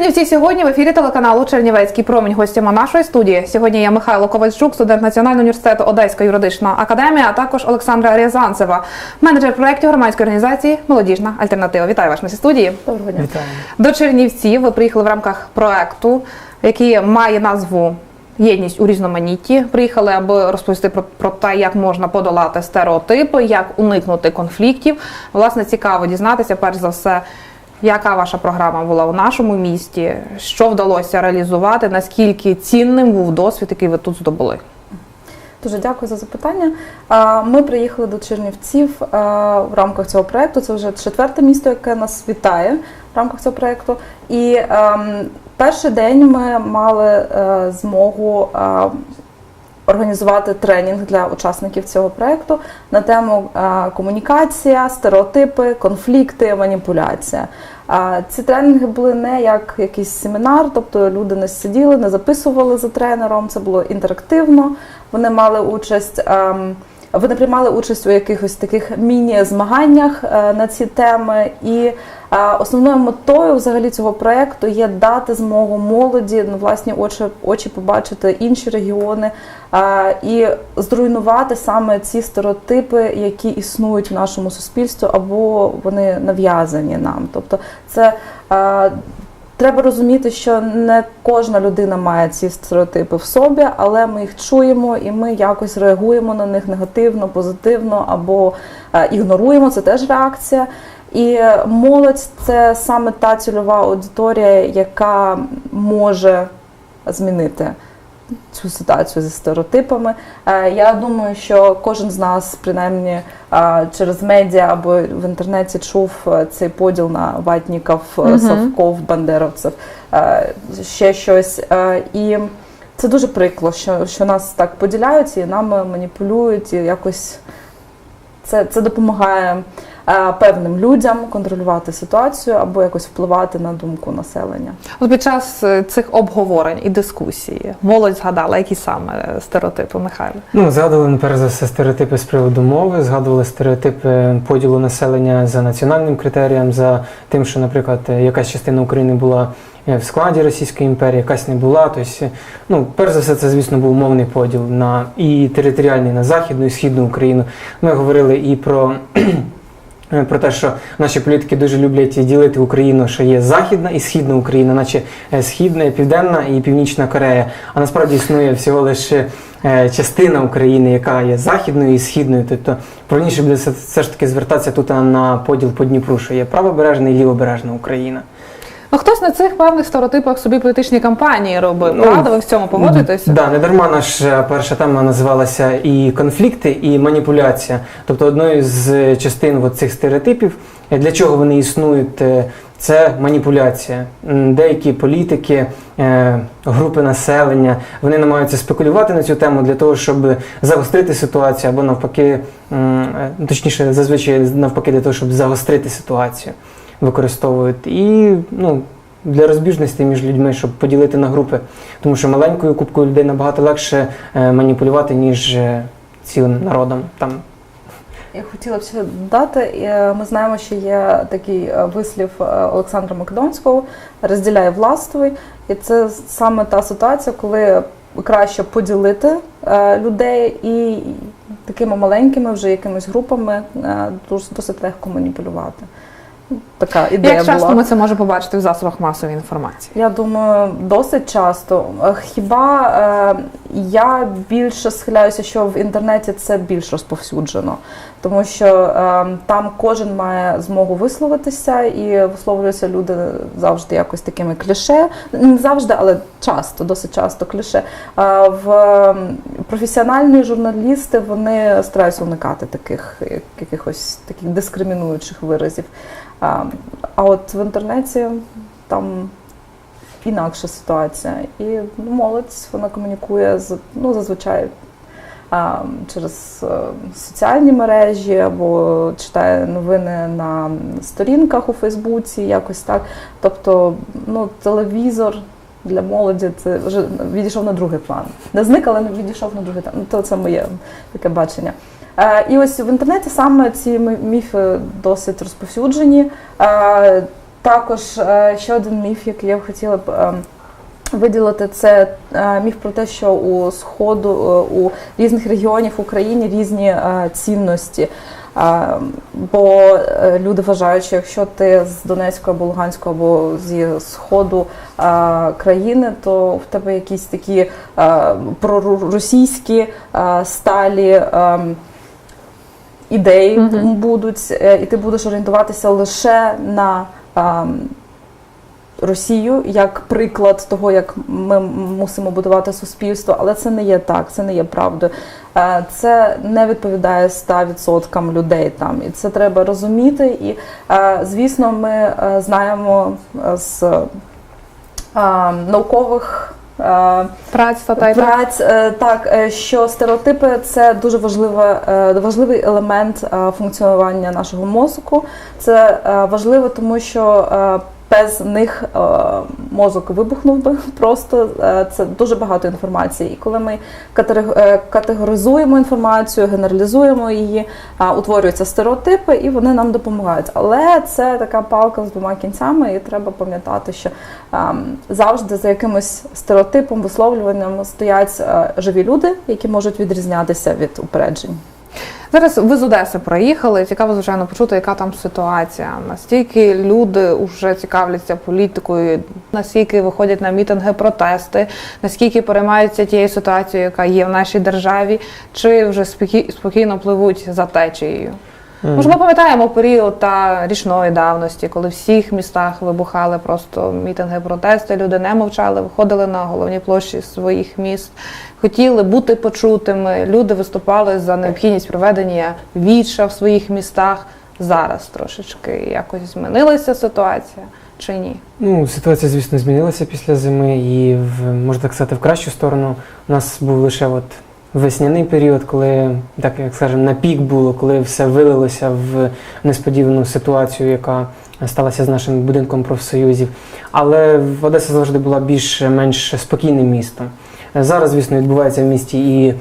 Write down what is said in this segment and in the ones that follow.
Чернівці сьогодні в ефірі телеканалу Чернівецький промінь. Гостями нашої студії. Сьогодні я Михайло Ковальчук, студент Національного університету Одеська юридична академія, а також Олександра Рязанцева, менеджер проєктів громадської організації Молодіжна альтернатива. Вітаю вас на студії. Доброго дня. Вітаю. До Чернівців ви приїхали в рамках проекту, який має назву Єдність у різноманітті. Приїхали, аби розповісти про, про те, як можна подолати стереотипи, як уникнути конфліктів. Власне, цікаво дізнатися, перш за все, яка ваша програма була у нашому місті, що вдалося реалізувати, наскільки цінним був досвід, який ви тут здобули. Дуже дякую за запитання. Ми приїхали до Чернівців в рамках цього проєкту. Це вже четверте місто, яке нас вітає в рамках цього проєкту. І ем, перший день ми мали е, змогу е, організувати тренінг для учасників цього проєкту на тему е, комунікація, стереотипи, конфлікти, маніпуляція. Ці тренінги були не як якийсь семінар, тобто люди не сиділи, не записували за тренером. Це було інтерактивно. Вони мали участь. ем, Вони приймали участь у якихось таких міні-змаганнях е, на ці теми, і е, основною метою взагалі цього проекту є дати змогу молоді на власні очі, очі побачити інші регіони е, і зруйнувати саме ці стереотипи, які існують в нашому суспільстві, або вони нав'язані нам. Тобто, це Треба розуміти, що не кожна людина має ці стереотипи в собі, але ми їх чуємо і ми якось реагуємо на них негативно, позитивно або ігноруємо. Це теж реакція. І молодь це саме та цільова аудиторія, яка може змінити цю ситуацію зі стереотипами. Е, Я думаю, що кожен з нас, принаймні е, через медіа або в інтернеті, чув е, цей поділ на ватніків, совков, бандеровців, ще щось. І це дуже прикло, що, що нас так поділяють і нами маніпулюють, і якось це, це допомагає певним людям контролювати ситуацію або якось впливати на думку населення. От під час е, цих обговорень і дискусії молодь згадала, які саме стереотипи Михайло. Ну, згадували перш за все стереотипи з приводу мови, згадували стереотипи поділу населення за національним критерієм, за тим, що, наприклад, якась частина України була е, в складі Російської імперії, якась не була. Тобто, ну, перш за все, це, звісно, був мовний поділ на і територіальний на Західну і Східну Україну. Ми говорили і про. Про те, що наші політики дуже люблять ділити Україну, що є Західна і Східна Україна, наче е, Східна, Південна і Північна Корея. А насправді існує всього лише е, частина України, яка є західною і східною. Тобто правильніше буде все ж таки звертатися тут на поділ по Дніпру, що є правобережна і лівобережна Україна. Ну, хтось на цих певних стереотипах собі політичні кампанії робив. Ну, Правда, ви в цьому погоджуєтеся? Да, не дарма наша перша тема називалася і конфлікти, і маніпуляція. Тобто одною з частин от цих стереотипів, для чого вони існують, е, це маніпуляція. Деякі політики, е, групи населення, вони намагаються спекулювати на цю тему для того, щоб загострити ситуацію, або навпаки, е, точніше, зазвичай навпаки, для того, щоб загострити ситуацію, використовують. І ну, для розбіжностей між людьми, щоб поділити на групи. Тому що маленькою кубкою людей набагато легше е, маніпулювати, ніж е, цілим народом. Там Я хотіла б ще додати. е, Ми знаємо, що є такий вислів Олександра Македонського розділяй властвуй. І це саме та ситуація, коли краще поділити людей і такими маленькими вже якимись групами досить легко маніпулювати. Така ідея Як часто була. ми це можемо побачити в засобах масової інформації? Я думаю, досить часто. Е, Хіба е, я більше схиляюся, що в інтернеті це більш розповсюджено, тому що е, там кожен має змогу висловитися і висловлюються люди завжди якось такими кліше. Не завжди, але часто, досить часто кліше. Е, в е, професіональні журналісти вони стараються уникати таких якихось таких дискримінуючих виразів. А, а от в інтернеті там інакша ситуація. І ну, молодь вона комунікує ну, зазвичай а, через е, соціальні мережі або читає новини на сторінках у Фейсбуці, якось так. Тобто, ну, телевізор. Для молоді це вже відійшов на другий план. Не зник, але не відійшов на другий план. Ну, То це моє таке бачення. Е, І ось в інтернеті саме ці міфи досить розповсюджені. Також е, ще один міф, який я б хотіла б ем, виділити, це е, міф про те, що у сходу е, у різних регіонів в Україні різні цінності. Бо люди вважають, що якщо ти з Донецького або Луганського або зі сходу країни, то в тебе якісь такі проросійські сталі. ем, ідеї Мгм. будуть, е, і ти будеш орієнтуватися лише на Росію як приклад того, як ми мусимо будувати суспільство, але це не є так, це не є правдою. Е, Це не відповідає 100% людей там, і це треба розуміти. І е, звісно, ми е, знаємо з наукових. Е, Праць та так? Праць, е, так, е, що стереотипи це дуже важлива, важливий елемент функціонування нашого мозку. Це важливо, тому що без них е, мозок вибухнув би просто. Е, Це дуже багато інформації. І коли ми е, категоризуємо інформацію, генералізуємо її, утворюються стереотипи, і вони нам допомагають. Але це така палка з двома кінцями, і треба пам'ятати, що ем, завжди за якимось стереотипом, висловлюванням стоять живі люди, які можуть відрізнятися від упереджень. Зараз ви з Одеси проїхали. Цікаво, звичайно, почути, яка там ситуація. Настільки люди вже цікавляться політикою, наскільки виходять на мітинги, протести, наскільки переймаються тією ситуацією, яка є в нашій державі, чи вже спокій- спокійно пливуть за течією. М. Може, ми пам'ятаємо період та річної давності, коли в всіх містах вибухали просто мітинги, протести. Люди не мовчали, виходили на головні площі своїх міст, хотіли бути почутими. Люди виступали за необхідність проведення віча в своїх містах. Зараз трошечки якось змінилася ситуація чи ні? Ну, ситуація, звісно, змінилася після зими, і в можна так сказати, в кращу сторону. У нас був лише от весняний період, коли, так як скажемо, на пік було, коли все вилилося в несподівану ситуацію, яка сталася з нашим будинком профсоюзів. Але Одеса завжди була більш-менш спокійним містом. Зараз, звісно, відбувається в місті і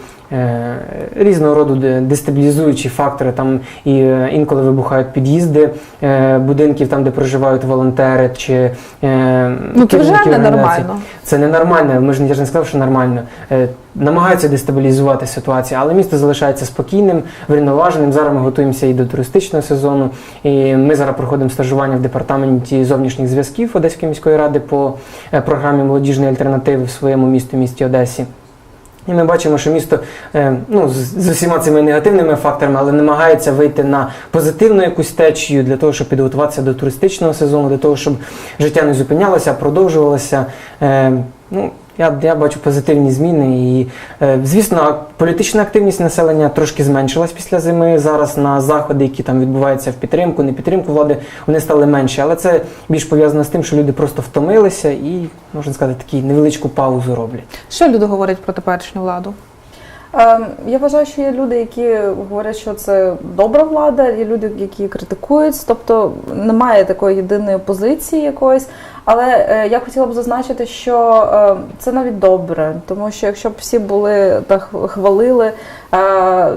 різного роду дестабілізуючі фактори. Там і е, інколи вибухають під'їзди е, будинків, там, де проживають волонтери чи е, Ну це вже ненормально. Це ненормально. Ми ж я ж не сказав, що нормально. Е, намагаються дестабілізувати ситуацію, але місто залишається спокійним, врівноваженим. Зараз ми готуємося і до туристичного сезону. І ми зараз проходимо стажування в департаменті зовнішніх зв'язків Одеської міської ради по е, програмі молодіжної альтернативи в своєму місті, місті Одесі. І ми бачимо, що місто е, ну, з, усіма цими негативними факторами, але намагається вийти на позитивну якусь течію для того, щоб підготуватися до туристичного сезону, для того, щоб життя не зупинялося, а продовжувалося. Е, ну, я, я бачу позитивні зміни. І, е, звісно, політична активність населення трошки зменшилась після зими. Зараз на заходи, які там відбуваються в підтримку, не підтримку влади, вони стали менші. Але це більш пов'язано з тим, що люди просто втомилися і, можна сказати, таку невеличку паузу роблять. Що люди говорять про теперішню владу? Ем, Я вважаю, що є люди, які говорять, що це добра влада, є люди, які критикують, тобто немає такої єдиної позиції якоїсь. Але е, я хотіла б зазначити, що е, це навіть добре, тому що якщо б всі були та хвалили е,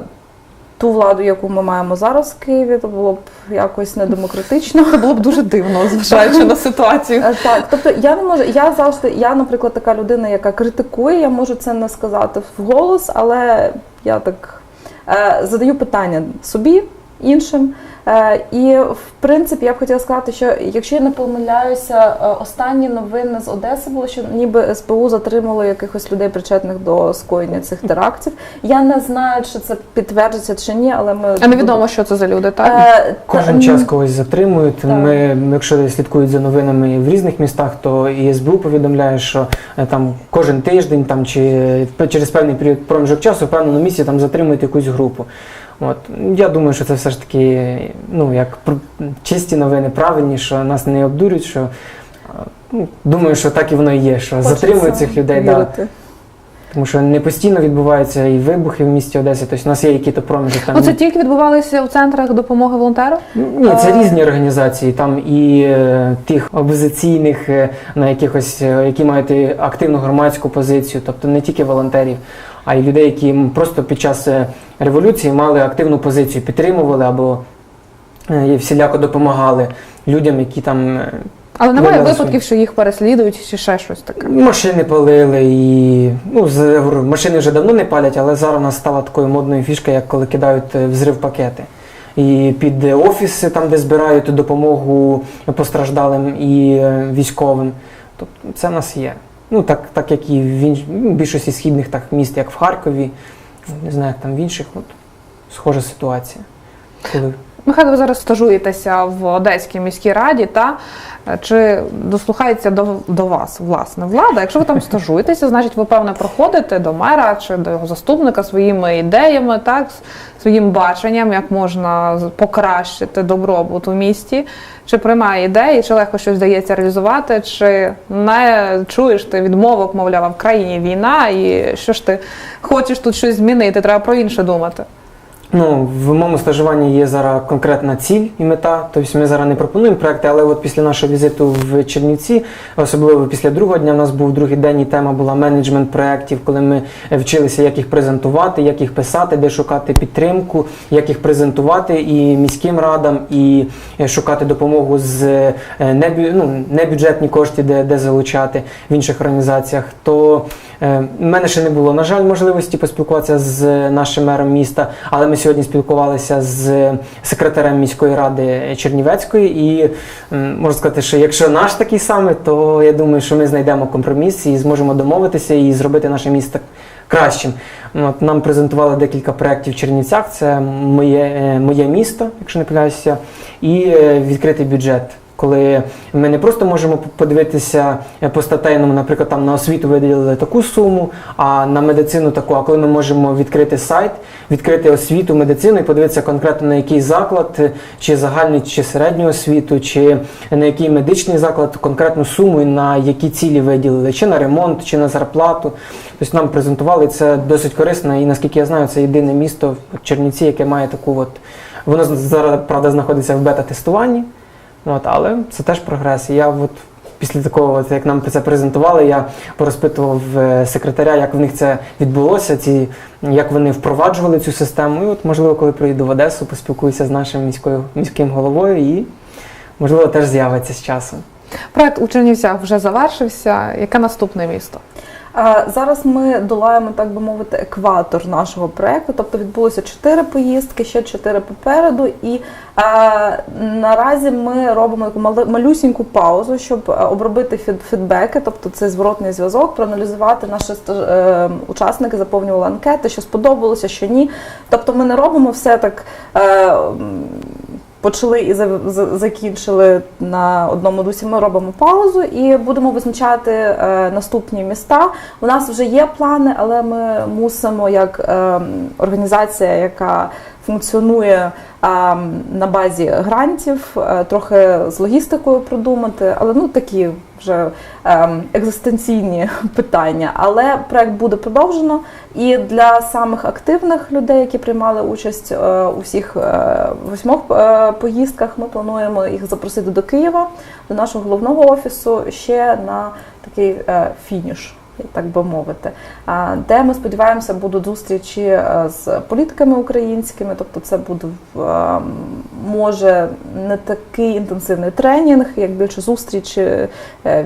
ту владу, яку ми маємо зараз в Києві, то було б якось недемократично. Це було б дуже дивно, зважаючи на ситуацію. Е, Так, тобто я не можу. Я завжди, я, наприклад, така людина, яка критикує, я можу це не сказати вголос, але я так е, задаю питання собі, іншим. Е, і в принципі я б хотіла сказати, що якщо я не помиляюся, е, останні новини з Одеси було, що ніби СБУ затримало якихось людей, причетних до скоєння цих терактів. Я не знаю, чи це підтверджується чи ні, але ми А невідомо, що це за люди, так? Е, та- Кожен час когось затримують. Так. Ми, якщо слідкують за новинами в різних містах, то і СБУ повідомляє, що е, там кожен тиждень там чи через певний період проміжок часу в певному місці там затримують якусь групу. От я думаю, що це все ж таки ну як чисті новини, правильні, що нас не обдурюють. Що ну, думаю, що так і воно і є, що хочеться затримують цих людей. Да, тому що не постійно відбуваються і вибухи в місті Одесі. Тобто у нас є якісь проміжок там. Ну це тільки відбувалося в центрах допомоги волонтерам? Ні, це різні організації. Там і е, тих опозиційних, е, на якихось, е, які мають активну громадську позицію, тобто не тільки волонтерів, а й людей, які просто під час е, революції мали активну позицію, підтримували або е, всіляко допомагали людям, які там е, Але немає Виявилося. випадків, що їх переслідують чи ще щось таке. машини палили і ну, з, машини вже давно не палять, але зараз у нас стала такою модною фішкою, як коли кидають взрив пакети. І під офіси, там, де збирають допомогу постраждалим і військовим. Тобто це в нас є. Ну, так, так як і в інш... ну, більшості східних так, міст, як в Харкові, не знаю, як там в інших, от, схожа ситуація. Коли Михайло, ви зараз стажуєтеся в Одеській міській раді, та чи дослухається до, до вас власне влада? Якщо ви там стажуєтеся, значить ви певне проходите до мера чи до його заступника своїми ідеями, так своїм баченням, як можна покращити добробут у місті. Чи приймає ідеї, чи легко щось вдається реалізувати, чи не чуєш ти відмовок, мовляв, в країні війна, і що ж ти хочеш тут щось змінити? Треба про інше думати. Ну, в моєму стажуванні є зараз конкретна ціль і мета. Тобто ми зараз не пропонуємо проекти, але от після нашого візиту в Чернівці, особливо після другого дня, у нас був другий день, і тема була менеджмент проєктів, коли ми вчилися, як їх презентувати, як їх писати, де шукати підтримку, як їх презентувати і міським радам, і е, шукати допомогу з е, небю, ну, небюджетні кошти, де, де залучати в інших організаціях. То е, в мене ще не було, на жаль, можливості поспілкуватися з нашим мером міста, але ми сьогодні спілкувалися з секретарем міської ради Чернівецької, і можу сказати, що якщо наш такий самий, то я думаю, що ми знайдемо компроміс і зможемо домовитися і зробити наше місто кращим. От, нам презентували декілька проєктів в Чернівцях. Це моє, е, моє місто, якщо не помиляюся, і е, відкритий бюджет. Коли ми не просто можемо подивитися е, по статейному, наприклад, там на освіту виділили таку суму, а на медицину таку. А коли ми можемо відкрити сайт, відкрити освіту, медицину і подивитися конкретно на який заклад, е, чи загальний, чи середню освіту, чи на який медичний заклад, конкретну суму і на які цілі виділили, чи на ремонт, чи на зарплату. Тобто нам презентували це досить корисно, і наскільки я знаю, це єдине місто в Чернівці, яке має таку от. Воно зараз, правда, знаходиться в бета-тестуванні. От, але це теж прогрес. Я от після такого, як нам це презентували, я порозпитував е, секретаря, як в них це відбулося, ці, як вони впроваджували цю систему. І от, можливо, коли приїду в Одесу, поспілкуюся з нашим міською, міським головою і, можливо, теж з'явиться з часом. Проект у вже завершився. Яке наступне місто? Зараз ми долаємо, так би мовити, екватор нашого проекту. Тобто відбулося чотири поїздки, ще чотири попереду. І наразі ми робимо таку малюсіньку паузу, щоб е, обробити фід- фідбеки, тобто цей зворотний зв'язок, проаналізувати наші е, учасники, заповнювали анкети, що сподобалося, що ні. Тобто ми не робимо все так. Почали і за- за- закінчили на одному дусі. Ми робимо паузу і будемо визначати е, наступні міста. У нас вже є плани, але ми мусимо, як е, організація, яка функціонує на базі грантів, е, трохи з логістикою продумати, але ну такі вже е, екзистенційні питання. Але проект буде продовжено. І для самих активних людей, які приймали участь е, у всіх восьмох поїздках, ми плануємо їх запросити до Києва, до нашого головного офісу ще на такий фініш. Так би мовити, де ми сподіваємося будуть зустрічі е, з політиками українськими, тобто це буде е, може не такий інтенсивний тренінг, як більше зустрічі, е,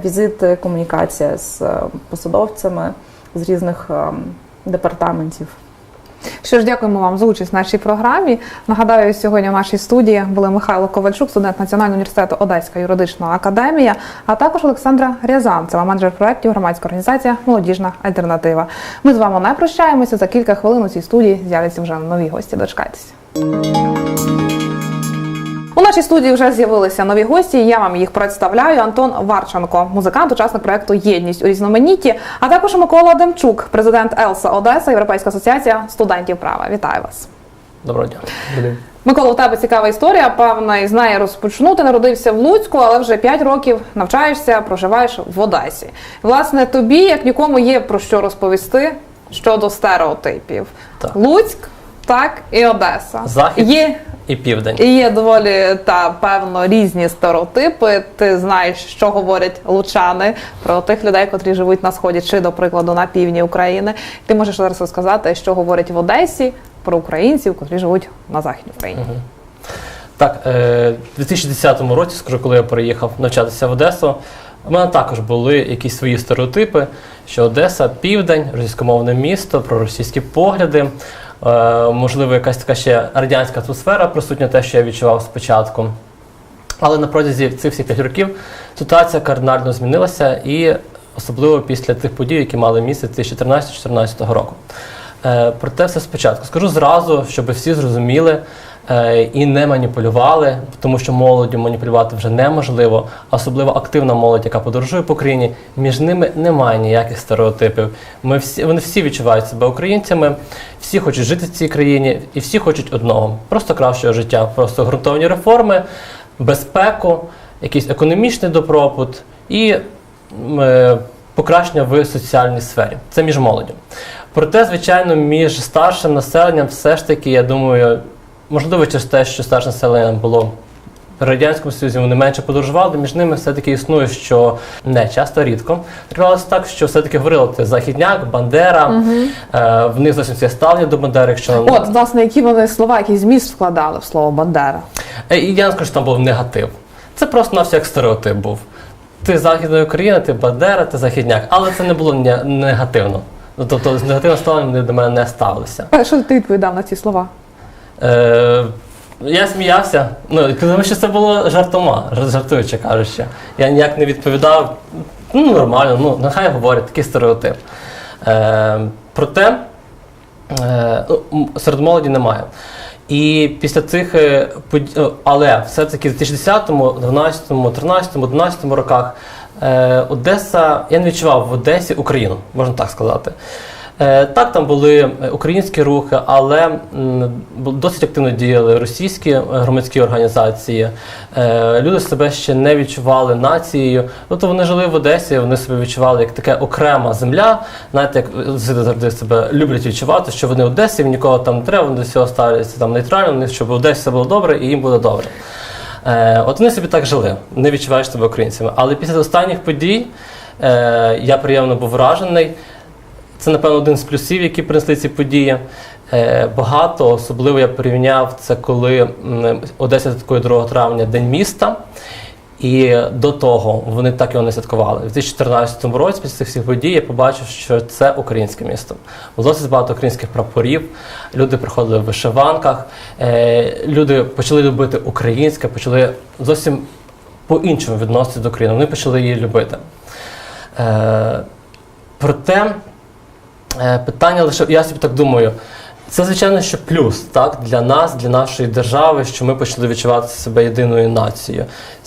візити, комунікація з посадовцями з різних е, департаментів. Що ж, дякуємо вам за участь в нашій програмі. Нагадаю, сьогодні в нашій студії були Михайло Ковальчук, студент Національного університету Одеська юридична академія, а також Олександра Рязанцева, менеджер проєктів громадська організація Молодіжна альтернатива. Ми з вами не прощаємося. За кілька хвилин у цій студії з'являться вже нові гості. Дочекайтеся. У нашій студії вже з'явилися нові гості. і Я вам їх представляю. Антон Варченко, музикант, учасник проекту Єдність у різноманітті, а також Микола Демчук, президент Елса Одеса, Європейська асоціація студентів права. Вітаю вас. Доброго дня. Микола, у тебе цікава історія. Певна із неї розпочну. Ти народився в Луцьку, але вже 5 років навчаєшся, проживаєш в Одесі. Власне, тобі, як нікому, є про що розповісти щодо стереотипів. Так. Луцьк, так і Одеса. Захід. Є І південь. і є доволі та певно різні стереотипи. Ти знаєш, що говорять лучани про тих людей, котрі живуть на сході, чи до прикладу на півдні України. Ти можеш зараз розказати, що говорять в Одесі про українців, котрі живуть на західній Україні. Так, е, в 2010 році, скажу, коли я переїхав навчатися в Одесу, у мене також були якісь свої стереотипи, що Одеса південь, російськомовне місто, проросійські погляди. Е, можливо, якась така ще радянська атмосфера присутня, те, що я відчував спочатку. Але на протязі цих всіх п'ять років ситуація кардинально змінилася, і особливо після тих подій, які мали місце 2013-2014 року. Е, проте все спочатку. Скажу зразу, щоб всі зрозуміли і не маніпулювали, тому що молоддю маніпулювати вже неможливо, особливо активна молодь, яка подорожує по країні, між ними немає ніяких стереотипів. Ми всі, вони всі відчувають себе українцями, всі хочуть жити в цій країні і всі хочуть одного просто кращого життя, просто ґрунтовні реформи, безпеку, якийсь економічний добробут і е, покращення в соціальній сфері. Це між молоддю. Проте, звичайно, між старшим населенням все ж таки, я думаю, можливо, через те, що старше населення було в Радянському Союзі, вони менше подорожували, між ними все-таки існує, що не часто рідко. Тривалося так, що все-таки говорили ти Західняк, Бандера, е, в них зовсім ставлення до Бандери, якщо От, власне, які вони слова, який зміст вкладали в слово Бандера. Е, І я не скажу, що там був негатив. Це просто на як стереотип був. Ти з Західної України, ти Бандера, ти Західняк. Але це не було не- негативно. Ну, Тобто з негативним ставленням вони до мене не ставилися. А Що ти відповідав на ці слова? Е, я сміявся, ну, тому що це було жартома, жар- жартуючи кажучи. Я ніяк не відповідав. Ну, нормально, ну, нехай говорять, такий стереотип. Е, проте е, ну, серед молоді немає. І після цих, е, подій- е, але все-таки в 2010, 12, 13, 11 роках е, Одеса, я не відчував в Одесі Україну, можна так сказати. Е, Так, там були е, українські рухи, але досить активно діяли російські е, громадські організації. Люди себе ще не відчували нацією. Тобто вони жили в Одесі, вони себе відчували як така окрема земля. Знаєте, як завжди себе люблять відчувати, що вони Одесі, нікого там не треба, вони до всього ставляться там нейтрально, вони, щоб в Одесі все було добре і їм буде добре. От вони собі так жили, не відчуваєш себе українцями. Але після останніх подій я приємно був вражений. Це, напевно, один з плюсів, які принесли ці події. Е, багато, особливо я порівняв це, коли м, Одеса святкує 2 травня День міста. І до того вони так його не святкували. У 2014 році, після цих всіх подій, я побачив, що це українське місто. Було досить багато українських прапорів, люди приходили в вишиванках, е, люди почали любити українське, почали зовсім по-іншому відноситися до України. Вони почали її любити. Е, проте питання лише, я собі так думаю, це, звичайно, що плюс так, для нас, для нашої держави, що ми почали відчувати себе єдиною нацією.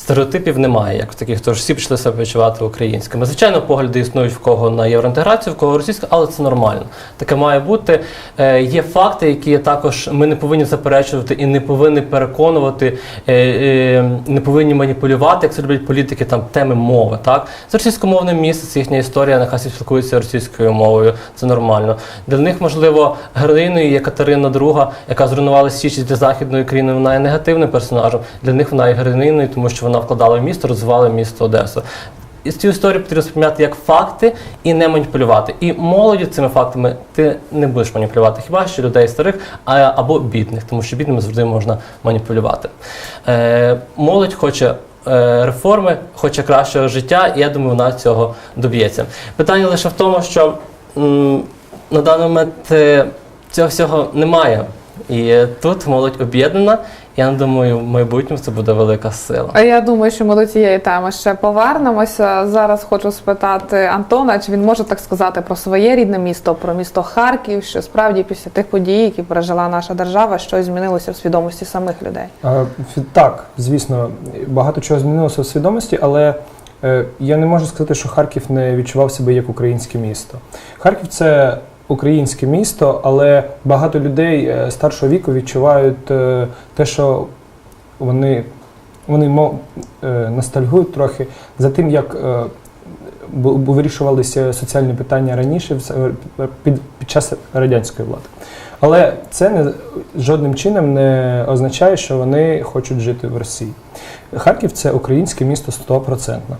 Стереотипів немає, як таких, тож всі почали себе відчувати українськими. Звичайно, погляди існують в кого на євроінтеграцію, в кого російська, але це нормально. Таке має бути. Е, є факти, які також ми не повинні заперечувати і не повинні переконувати, е, е, не повинні маніпулювати, як це роблять політики, там теми мови. Так? Це російськомовне місце, їхня історія, нехай всі спілкуються російською мовою. Це нормально. Для них, можливо, героїною є Катерина II, яка зруйнувала Січ для західної країни. Вона є негативним персонажем. Для них вона є героїною, тому що вона вкладала в місто, розвивала місто Одесу. І цю історію потрібно сприймати як факти і не маніпулювати. І молоді цими фактами ти не будеш маніпулювати, хіба що людей старих або бідних, тому що бідними завжди можна маніпулювати. Е, молодь хоче. е, Реформи, хоче кращого життя, і я думаю, вона цього доб'ється. Питання лише в тому, що м, на даний момент е, цього всього немає. І тут молодь об'єднана. Я думаю, в майбутньому це буде велика сила. А я думаю, що ми до цієї теми ще повернемося. Зараз хочу спитати Антона, чи він може так сказати про своє рідне місто, про місто Харків, що справді після тих подій, які пережила наша держава, щось змінилося в свідомості самих людей. А, Так, звісно, багато чого змінилося в свідомості, але е, я не можу сказати, що Харків не відчував себе як українське місто. Харків це українське місто, але багато людей е, старшого віку відчувають е, те, що вони, вони е, ностальгують трохи за тим, як вирішувалися соціальні питання раніше під, під час радянської влади. Але це не, жодним чином не означає, що вони хочуть жити в Росії. Харків це українське місто стопроцентно.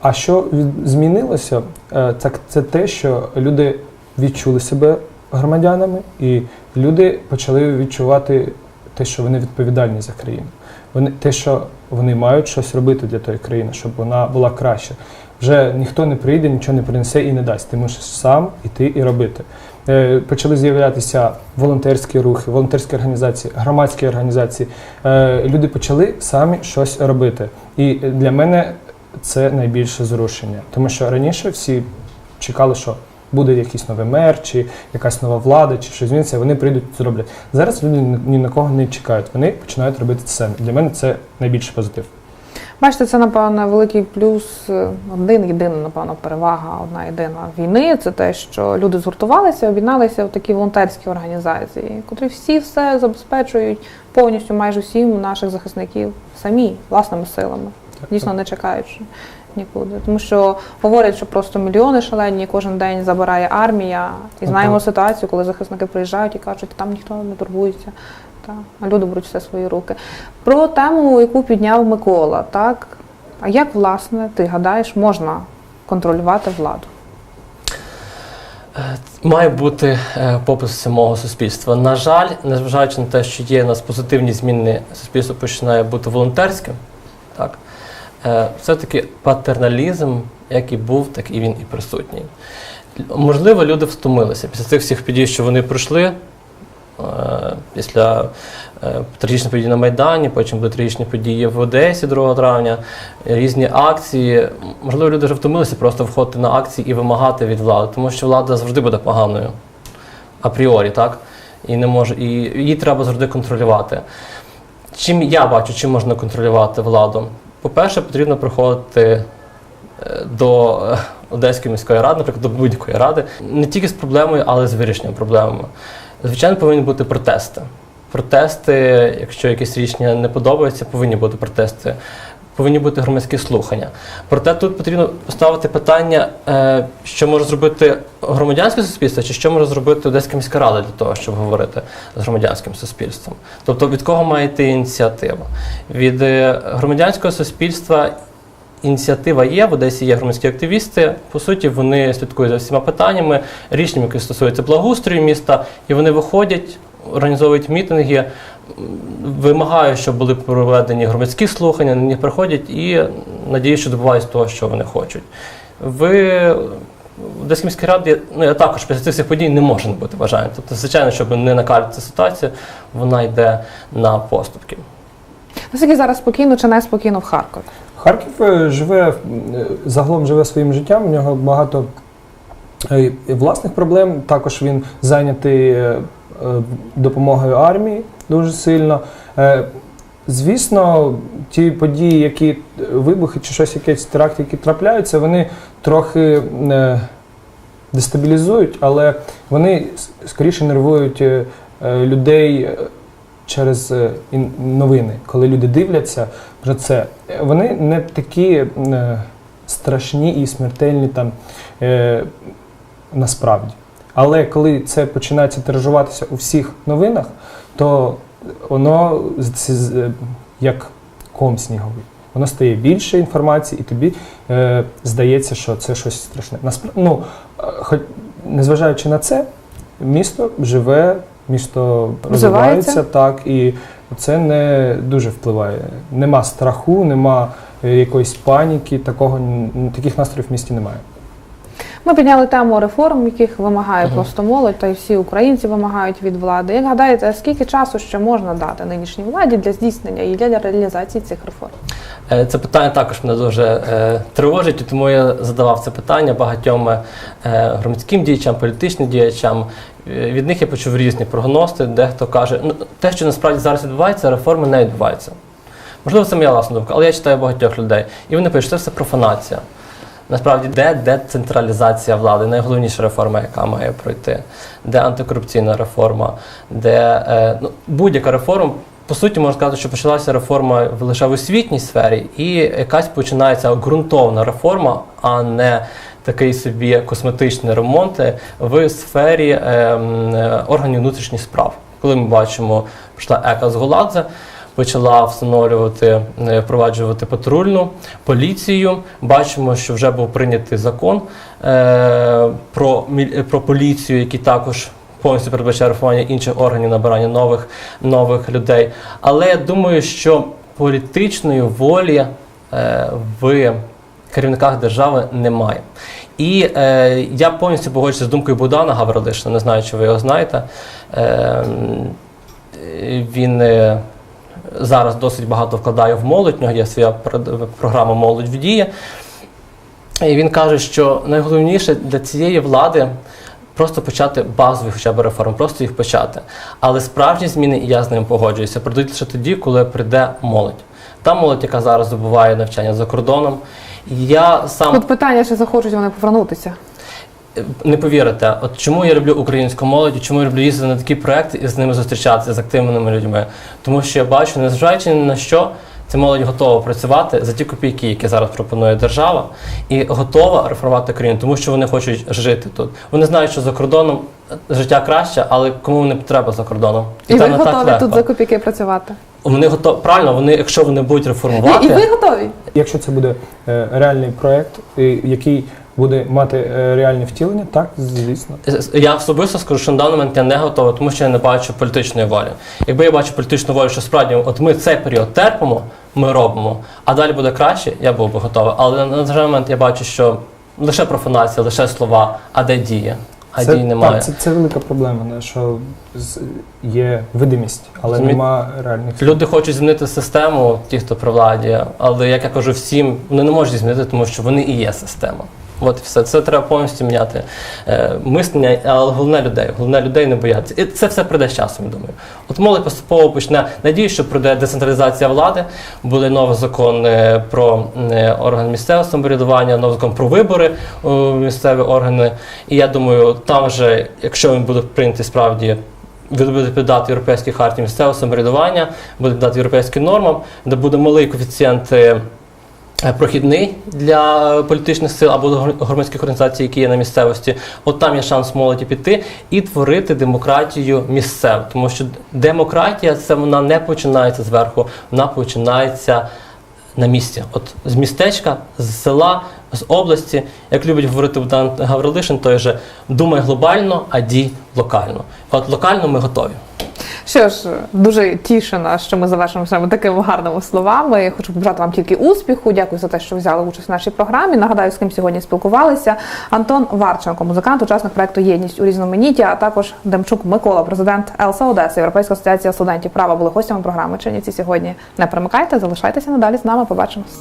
А що змінилося, так це те, що люди відчули себе громадянами, і люди почали відчувати те, що вони відповідальні за країну. Вони те, що вони мають щось робити для тої країни, щоб вона була краще. Вже ніхто не прийде, нічого не принесе і не дасть. Ти мусиш сам іти і робити. Е, Почали з'являтися волонтерські рухи, волонтерські організації, громадські організації. Е, Люди почали самі щось робити. І для мене це найбільше зрушення. Тому що раніше всі чекали, що буде якийсь новий мер, чи якась нова влада, чи щось зміниться, вони прийдуть і зроблять. Зараз люди ні- на кого не чекають. Вони починають робити це самі. Для мене це найбільший позитив. Бачите, це напевно великий плюс. е, Один єдина, напевно, перевага, одна єдина війни. Це те, що люди згуртувалися, об'єдналися в такі волонтерські організації, котрі всі все забезпечують повністю майже всім наших захисників самі власними силами, дійсно не чекаючи нікуди. Тому що говорять, що просто мільйони шалені кожен день забирає армія, і знаємо Ага. ситуацію, коли захисники приїжджають і кажуть, там ніхто не турбується. Та, а люди беруть все свої руки. Про тему, яку підняв Микола, так? А як, власне, ти гадаєш, можна контролювати владу? Має бути е, попит самого суспільства. На жаль, незважаючи на те, що є у нас позитивні зміни, суспільство починає бути волонтерським. Так? Е, Все-таки патерналізм, як і був, так і він і присутній. Можливо, люди втомилися після цих всіх подій, що вони пройшли. е, Після е, трагічних подій на Майдані, потім були трагічні події в Одесі 2 травня, різні акції. Можливо, люди вже втомилися просто входити на акції і вимагати від влади, тому що влада завжди буде поганою апріорі, так? І не може, і її треба завжди контролювати. Чим я бачу, чим можна контролювати владу? По-перше, потрібно приходити е, до е, Одеської міської ради, наприклад, до будь-якої ради, не тільки з проблемою, але з вирішенням проблеми. Звичайно, повинні бути протести. Протести, якщо якесь рішення не подобається, повинні бути протести. Повинні бути громадські слухання. Проте тут потрібно поставити питання, е, що може зробити громадянське суспільство, чи що може зробити Одеська міська рада для того, щоб говорити з громадянським суспільством. Тобто від кого має йти ініціатива? Від е, громадянського суспільства ініціатива є, в Одесі є громадські активісти. По суті, вони слідкують за всіма питаннями, рішеннями, які стосуються благоустрою міста, і вони виходять, організовують мітинги, вимагають, щоб були проведені громадські слухання, на них приходять і надіюсь, що добувають того, що вони хочуть. Ви в Одеській міській раді, ну я також після цих подій не може не бути бажання. Тобто, звичайно, щоб не накалювати ситуацію, вона йде на поступки. Наскільки зараз спокійно чи не спокійно в Харкові? Харків е, живе е, загалом живе своїм життям. У нього багато е, власних проблем. Також він зайнятий допомогою армії дуже сильно. Е, Звісно, ті події, які е, вибухи чи щось, якісь теракти, які трапляються, вони трохи е, дестабілізують, але вони скоріше нервують е, е, людей е, через е, новини, коли люди дивляться про це. Е, Вони не такі е, страшні і смертельні там е, насправді. Але коли це починається тиражуватися у всіх новинах, то воно як ком сніговий. Воно стає більше інформації, і тобі е, здається, що це щось страшне. Наспра... Ну, е, хоч незважаючи на це, місто живе, місто Розвивається. розвивається так, і це не дуже впливає. Нема страху, нема е, якоїсь паніки, такого таких настроїв в місті немає. Ми підняли тему реформ, яких вимагає Мгм. просто молодь, та й всі українці вимагають від влади. Як гадаєте, скільки часу ще можна дати нинішній владі для здійснення і для реалізації цих реформ? Е, Це питання також мене дуже е, тривожить, тому я задавав це питання багатьом е, громадським діячам, політичним діячам. Е, Від них я почув різні прогнози. Дехто каже, ну те, що насправді зараз відбувається, реформи не відбуваються. Можливо, це моя власна думка, але я читаю багатьох людей. І вони пишуть, що це все профанація. Насправді, де децентралізація влади, найголовніша реформа, яка має пройти, де антикорупційна реформа, де е, ну, будь-яка реформа. По суті, можна сказати, що почалася реформа лише в освітній сфері, і якась починається ґрунтовна реформа, а не такий собі косметичний ремонт в сфері е, е, органів внутрішніх справ. Коли ми бачимо, прийшла Ека з Голадзе, почала встановлювати, е, впроваджувати патрульну поліцію. Бачимо, що вже був прийнятий закон е, про, міль- про поліцію, який також повністю передбачає реформування інших органів, набирання нових, нових людей. Але я думаю, що політичної волі е, в керівниках держави немає. І е, я повністю погоджуюся з думкою Богдана Гаврилишина, не знаю, чи ви його знаєте. Е, е, він е, зараз досить багато вкладає в молодь, нього є своя програма Молодь в дії. І він каже, що найголовніше для цієї влади просто почати базові хоча б реформи, просто їх почати. Але справжні зміни, і я з ним погоджуюся, прийдуть лише тоді, коли прийде молодь. Та молодь, яка зараз здобуває навчання за кордоном. Я сам Тут питання, чи захочуть вони повернутися. Не повірите, от чому я люблю українську молодь, чому я люблю їздити на такі проекти і з ними зустрічатися з активними людьми. Тому що я бачу, незважаючи ні на що, ця молодь готова працювати за ті копійки, які зараз пропонує держава, і готова реформувати країну, тому що вони хочуть жити тут. Вони знають, що за кордоном життя краще, але кому не треба за кордоном. І ви там не так легко. тут за копійки працювати? Вони готові правильно. Вони, якщо вони будуть реформувати, і ви готові? Якщо це буде е, реальний проєкт, е, який буде мати е, реальне втілення, так, звісно. Я особисто скажу, що на даний момент я не готовий, тому що я не бачу політичної волі. Якби я бачу політичну волю, що справді от ми цей період терпимо, ми робимо, а далі буде краще, я був би готовий. Але на даний момент я бачу, що лише профанація, лише слова, а де дія? А це, дій немає. Так, це, це велика проблема, не, що є видимість, але Розумієте? нема реальних Люди хочуть змінити систему, ті, хто при владі, але як я кажу всім, вони не можуть змінити, тому що вони і є система. От все. Це треба повністю міняти е, мислення, але головне людей. Головне людей не боятися. І це все прийде з часом, я думаю. От молодь поступово почне. Надіюсь, що прийде децентралізація влади, буде новий закон е, про е, орган місцевого самоврядування, новий закон про вибори у місцеві органи. І я думаю, там вже, якщо він буде прийнятий справді відповідати європейській хартії місцевого самоврядування, буде відповідати європейським нормам, де буде малий коефіцієнт е, е, прохідний для політичних сил або гр- громадських організацій, які є на місцевості. От там є шанс молоді піти і творити демократію місцеву. Тому що демократія це вона не починається зверху, вона починається на місці. От з містечка, з села, з області, як любить говорити Богдан Гаврилишин, той же думай глобально, а дій локально. От локально ми готові. Що ж, дуже тішена, що ми завершимо саме такими гарними словами. Хочу побажати вам тільки успіху. Дякую за те, що взяли участь в нашій програмі. Нагадаю, з ким сьогодні спілкувалися. Антон Варченко, музикант, учасник проекту Єдність у різноманітті, а також Демчук Микола, президент ЕЛСА Одеси, Європейська асоціація студентів права, були гостями програми Чинівці сьогодні. Не перемикайте, залишайтеся надалі з нами. Побачимось.